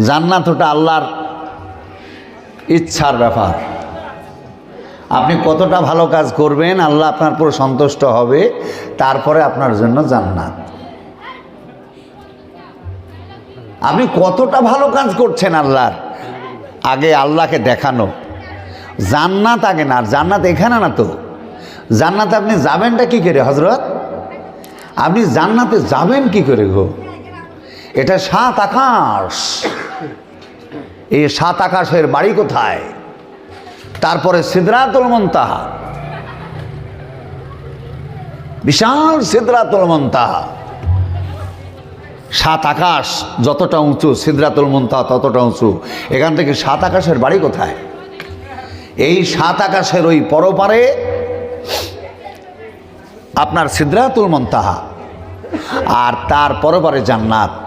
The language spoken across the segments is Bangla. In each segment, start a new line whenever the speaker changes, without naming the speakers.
জান্নাত ওটা আল্লাহর ইচ্ছার ব্যাপার। আপনি কতটা ভালো কাজ করবেন, আল্লাহ আপনার পুরো সন্তুষ্ট হবে, তারপরে আপনার জন্য জান্নাত। আপনি কতটা ভালো কাজ করছেন আল্লাহর? আগে আল্লাহকে দেখানো। জান্নাত আগে না জান্নাত এখানে না তো। জান্নাতে আপনি যাবেনটা কি করে হজরত আপনি জান্নাতে যাবেন কি করে গো? এটা সাত আকাশ। এই সাত আকাশের বাড়ি কোথায়? তারপরে সিদ্রাতুল মন্তাহা। বিশাল সিদ্রাতুল মন্তাহা। সাত আকাশ যতটা উঁচু, সিদ্রাতুল মন্তাহা ততটা উঁচু। এখান থেকে সাত আকাশের বাড়ি কোথায়? এই সাত আকাশের ওই পরপারে আপনার সিদ্রাতুল মন্তাহা। আর তার পরপারে জান্নাত।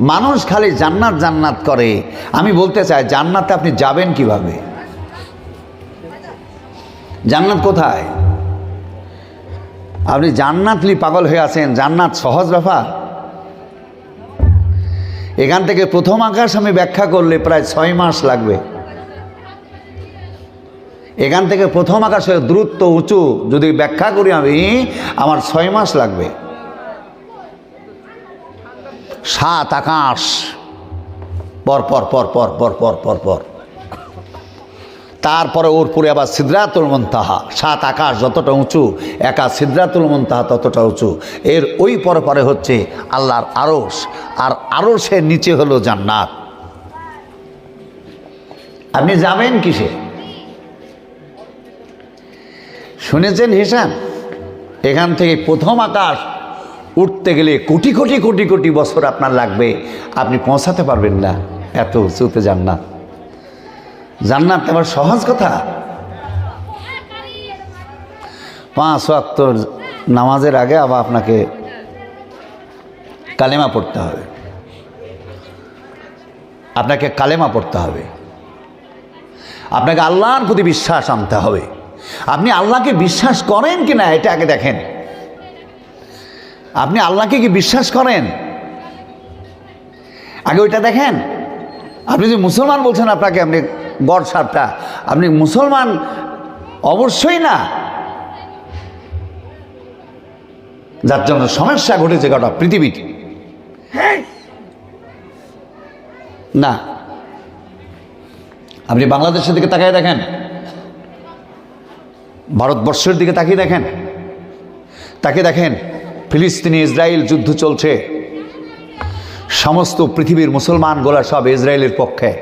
মানুষ খালি জান্নাত জান্নাত করে। আমি বলতে চাই, জান্নাতে আপনি যাবেন কীভাবে? জান্নাত কোথায়? আপনি জান্নাতলি পাগল হয়ে আছেন, জান্নাত সহজ ব্যাপার? এখান থেকে প্রথম আকাশ আমি ব্যাখ্যা করলে প্রায় ছয় মাস লাগবে। এখান থেকে প্রথম আকাশের দূরত্ব উঁচু, যদি ব্যাখ্যা করি আমি, আমার ছয় মাস লাগবে। সাত আকাশ। পর পর পর পর পর পর পর পর। তারপরে ওর পরে আবার সিদ্ধাতুল মন্তাহা। সাত আকাশ যতটা উঁচু, একা সিদ্ধাতুল মন্তাহা ততটা উঁচু। এর ওই পরে পরে হচ্ছে আল্লাহর আরস আর আরসের নিচে হলো জান্নাত। আপনি যাবেন কিসে? শুনেছেন হিসাব? এখান থেকে প্রথম আকাশ উঠতে গেলে কোটি কোটি কোটি কোটি বছর আপনার লাগবে। আপনি পৌঁছাতে পারবেন না। এত উঁচুতে জান্নাত। জান্নাত আবার সহজ কথা? পাঁচ ওয়াক্ত নামাজের আগে আবার আপনাকে কালেমা পড়তে হবে। আপনাকে কালেমা পড়তে হবে। আপনাকে আল্লাহর প্রতি বিশ্বাস আনতে হবে। আপনি আল্লাহকে বিশ্বাস করেন কি না এটা আগে দেখেন। আপনি আল্লাহকে কি বিশ্বাস করেন? আগে ওইটা দেখেন। আপনি যে মুসলমান বলছেন আপনাকে আপনি গড় সারটা আপনি মুসলমান অবশ্যই না। যার জন্য সমস্যা ঘটেছে গোটা পৃথিবীতে। না। আপনি বাংলাদেশের দিকে তাকিয়ে দেখেন। ভারতবর্ষের দিকে তাকিয়ে দেখেন। তাকে দেখেন। ফিলিস্তিনি ইসরায়েল যুদ্ধ চলছে। সমস্ত পৃথিবীর মুসলমানগুলা সব ইসরায়েলের পক্ষে।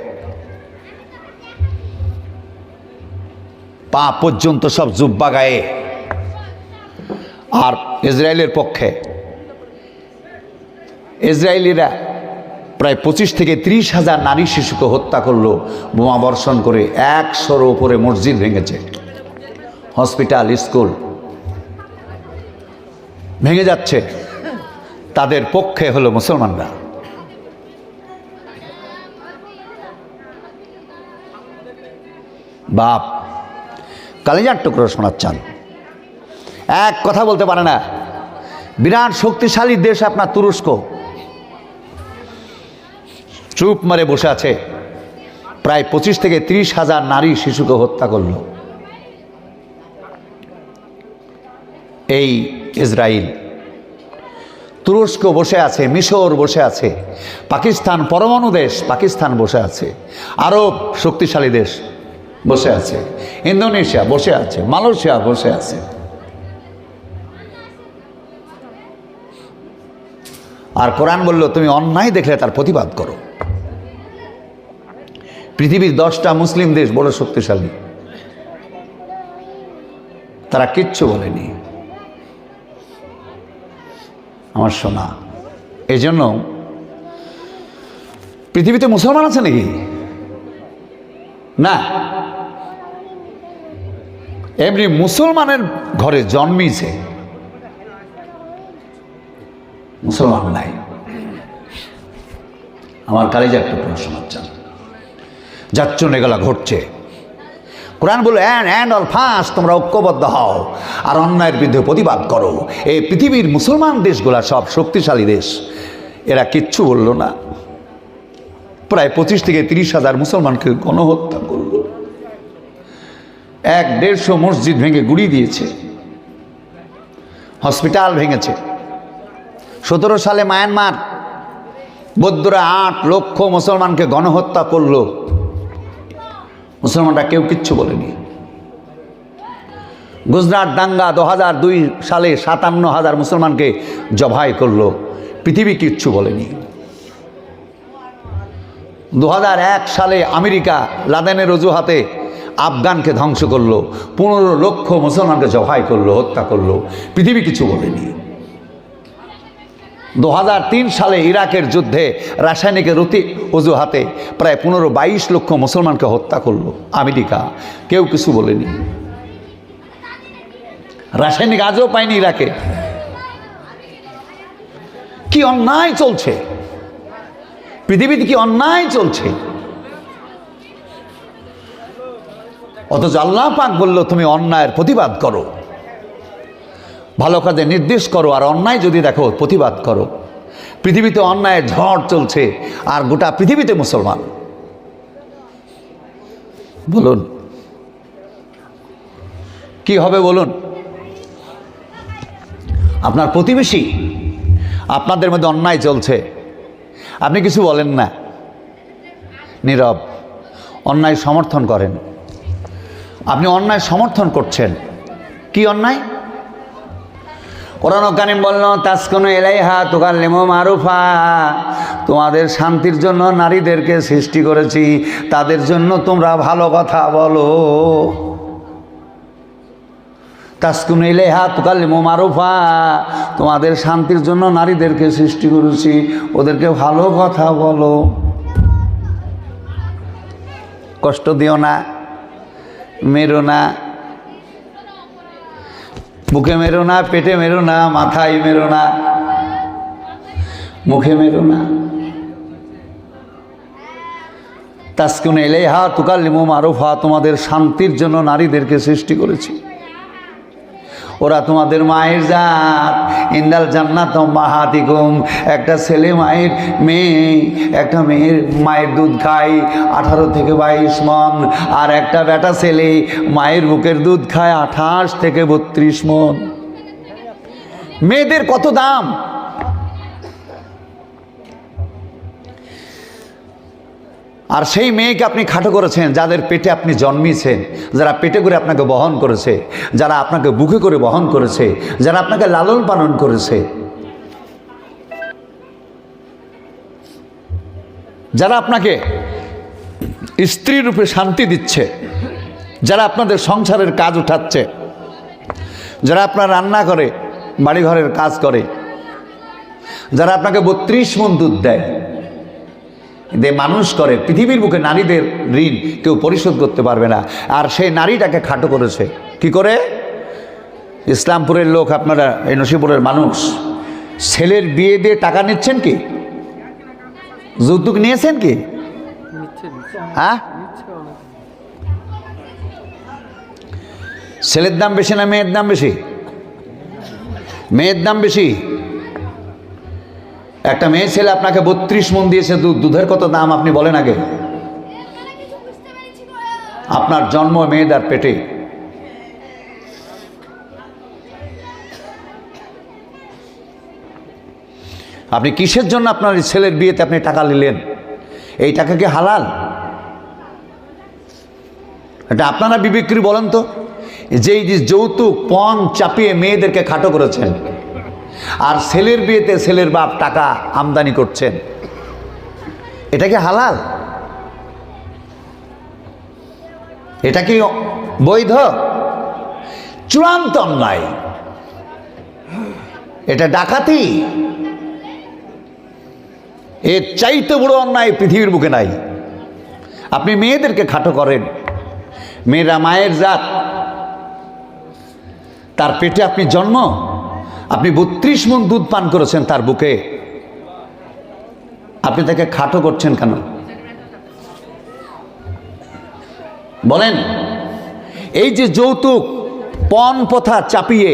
পা পর্যন্ত সব জুব্বা গায়ে। আর ইসরায়েলের পক্ষে। ইসরায়েলিরা প্রায় পঁচিশ থেকে ত্রিশ হাজার নারী শিশুকে হত্যা করল, বোমা বর্ষণ করে একশোর ওপরে মসজিদ ভেঙেছে। হসপিটাল, স্কুল ভেঙে যাচ্ছে। তাদের পক্ষে হলো মুসলমানরা। বাপ, কালিজার টুকরো শোনাচ্ছেন। এক কথা বলতে পারে না। বিরাট শক্তিশালী দেশ আপনার তুরস্ক। চুপ মারে বসে আছে। প্রায় পঁচিশ থেকে ত্রিশ হাজার নারী শিশুকে হত্যা করল। এই ইসরায়েল তুরস্ক বসে আছে, মিশর বসে আছে, পাকিস্তান পরমাণু দেশ, পাকিস্তান বসে আছে, আরব শক্তিশালী দেশ বসে আছে, ইন্দোনেশিয়া বসে আছে, মালয়েশিয়া বসে আছে। আর কোরআন বলল, তুমি অন্যায় দেখলে তার প্রতিবাদ করো। পৃথিবীর দশটা মুসলিম দেশ বড় শক্তিশালী। তারা কিচ্ছু বলেনি। আমার শোনা এই জন্য পৃথিবীতে মুসলমান আছে নাকি? না। এমনি মুসলমানের ঘরে জন্মিছে মুসলমান নাই। আমার কালিজা একটা প্রশ্ন হচ্ছে। যাচ্ছ নেগলা ঘটছে। কোরআন বলে অ্যান্ড অ্যান্ড অল ফাঁস তোমরা ঐক্যবদ্ধ হও। আর অন্যায়ের বিরুদ্ধে প্রতিবাদ করো। এই পৃথিবীর মুসলমান দেশগুলা সব শক্তিশালী দেশ। এরা কিচ্ছু বলল না। প্রায় পঁচিশ থেকে তিরিশ হাজার মুসলমানকে গণহত্যা করল। এক দেড়শো মসজিদ ভেঙে গুড়িয়ে দিয়েছে। হসপিটাল ভেঙেছে। সতেরো সালে মায়ানমার বৌদ্ধরা আট লক্ষ মুসলমানকে গণহত্যা করল। মুসলমানরা কেউ কিচ্ছু বলেনি। গুজরাট, দাঙ্গা দু হাজার দুই সালে সাতান্ন হাজার মুসলমানকে জবাই করল। পৃথিবী কিচ্ছু বলেনি। দু সালে আমেরিকা লাদেনের অজুহাতে আফগানকে ধ্বংস করল। পনেরো লক্ষ মুসলমানকে জবাই করল, হত্যা করল। পৃথিবী কিছু বলেনি। দু হাজার তিন সালে ইরাকের যুদ্ধে রাসায়নিকের অতি অজুহাতে প্রায় পনেরো বাইশ লক্ষ মুসলমানকে হত্যা করল আমেরিকা। কেউ কিছু বলেনি। রাসায়নিক আজও পায়নি ইরাকে। কি অন্যায় চলছে? পৃথিবীতে কি অন্যায় চলছে? অথচ আল্লাহ পাক বলল, তুমি অন্যায়ের প্রতিবাদ করো। ভালো কাজে নির্দেশ করো আর অন্যায় যদি দেখো, প্রতিবাদ করো। পৃথিবীতে অন্যায়ের ঝড় চলছে আর গোটা পৃথিবীতে মুসলমান। বলুন। কি হবে বলুন? আপনার প্রতিবেশী, আপনাদের মধ্যে অন্যায় চলছে। আপনি কিছু বলেন না। নীরব, অন্যায় সমর্থন করেন। আপনি অন্যায় সমর্থন করছেন। কি অন্যায়? কোরআন কানিম বলল, তাসকোনো এলাইহা তোকার লেমো মারুফা। তোমাদের শান্তির জন্য নারীদেরকে সৃষ্টি করেছি। তাদের জন্য তোমরা ভালো কথা বলো। তাসকুন ইলেহা তুকাল্লিমো মারুফা। তোমাদের শান্তির জন্য নারীদেরকে সৃষ্টি করেছি। ওদেরকে ভালো কথা বলো। কষ্ট দিও না, মেরো না। বুকে মেরো না, পেটে মেরো না, মাথায় মেরো না। মুখে মেরো না। তাসকুন এলেহা তুকাল্লিমু মারুফা তোমাদের শান্তির জন্য নারীদেরকে সৃষ্টি করেছি। ওরা তোমাদের মায়ের জাত। ইন্দাল জান্নাত মাহাতিকুম একটা ছেলে মায়ের মেয়ে, একটা মেয়ের মায়ের দুধ খায় আঠারো থেকে বাইশ মন। আর একটা বেটা ছেলে মায়ের বুকের দুধ খায় আঠাশ থেকে বত্রিশ মন। মেয়েদের কত দাম? আর সেই মেয়েকে আপনি খাটো করেছেন, যাদের পেটে আপনি জন্মিয়েছেন, যারা পেটে করে আপনাকে বহন করেছে, যারা আপনাকে বুকে করে বহন করেছে, যারা আপনাকে লালন পালন করেছে, যারা আপনাকে স্ত্রী রূপে শান্তি দিচ্ছে, যারা আপনাদের সংসারের কাজ উঠাচ্ছে, যারা আপনার রান্না করে, বাড়িঘরের কাজ করে, যারা আপনাকে বত্রিশ মন দুধ দেয় দে মানুষ করে পৃথিবীর বুকে নারীদের ঋণ কেউ পরিশোধ করতে পারবে না। আর সেই নারীটাকে খাটো করেছে। কি করে? ইসলামপুরের লোক আপনারা এই নসিপুরের মানুষ ছেলের বিয়ে দিয়ে টাকা নিচ্ছেন কি? যৌতুক নিয়েছেন কি? হ্যাঁ? ছেলের দাম বেশি না মেয়ের দাম বেশি? মেয়ের দাম বেশি? একটা মেয়ে ছেলে আপনাকে বত্রিশ মন দিয়েছে দুধ, দুধের কত দাম আপনি বলেন আগে? আপনার জন্ম মেয়েদার পেটে। আপনি কিসের জন্য আপনার ছেলের বিয়েতে আপনি টাকা নিলেন? এই টাকা কি হালাল? এটা আপনারা বিবেক্রি বলেন তো। যেই যৌতুক, পণ চাপিয়ে মেয়েদেরকে খাটো করেছেন। আর ছেলের বিয়েতে ছেলের বাপ টাকা আমদানি করছেন। এটা কি হালাল? এটা কি বৈধ? চূড়ান্ত অন্যায়। এটা ডাকাতি। এর চাইতে বড় অন্যায় পৃথিবীর বুকে নাই। আপনি মেয়েদেরকে খাটো করেন। মেয়েরা মায়ের জাত। তার পেটে আপনি জন্ম। আপনি বত্রিশ মন দুধ পান করেছেন তার বুকে। আপনি তাকে খাটো করছেন কেন? বলেন, এই যে যৌতুক, পণ পথা চাপিয়ে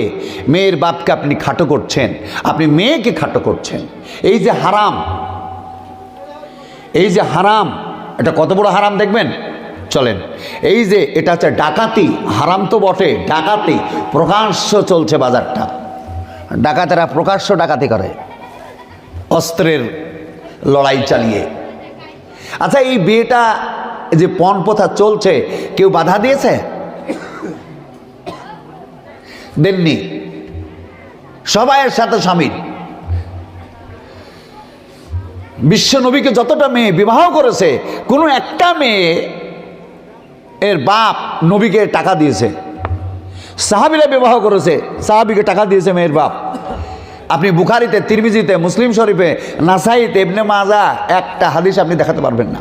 মেয়ের বাপকে আপনি খাটো করছেন, আপনি মেয়েকে খাটো করছেন, এই যে হারাম, এই যে হারাম, এটা কত বড় হারাম দেখবেন? চলেন, এই যে এটা হচ্ছে ডাকাতি, হারাম তো বটে, ডাকাতি, প্রকাশ্য চলছে বাজারটা। ডাকাতেরা প্রকাশ্য ডাকাতি করে। অস্ত্রের লড়াই চালিয়ে। আচ্ছা এই বিয়েটা যে পণ প্রথা চলছে, কেউ বাধা দিয়েছে? দেননি। সবাইয়ের সাথে স্বামীর বিশ্ব নবীকে যতটা মেয়ে বিবাহ করেছে, কোনো একটা মেয়ে এর বাপ নবীকে টাকা দিয়েছে। সাহাবিরা বিবাহ করেছে, সাহাবিকে টাকা দিয়েছে মেয়ের বাপ। আপনি বুখারিতে, তিরমিজিতে, মুসলিম শরীফে, নাসাইতে এমনি মাজা একটা হাদিস আপনি দেখাতে পারবেন না।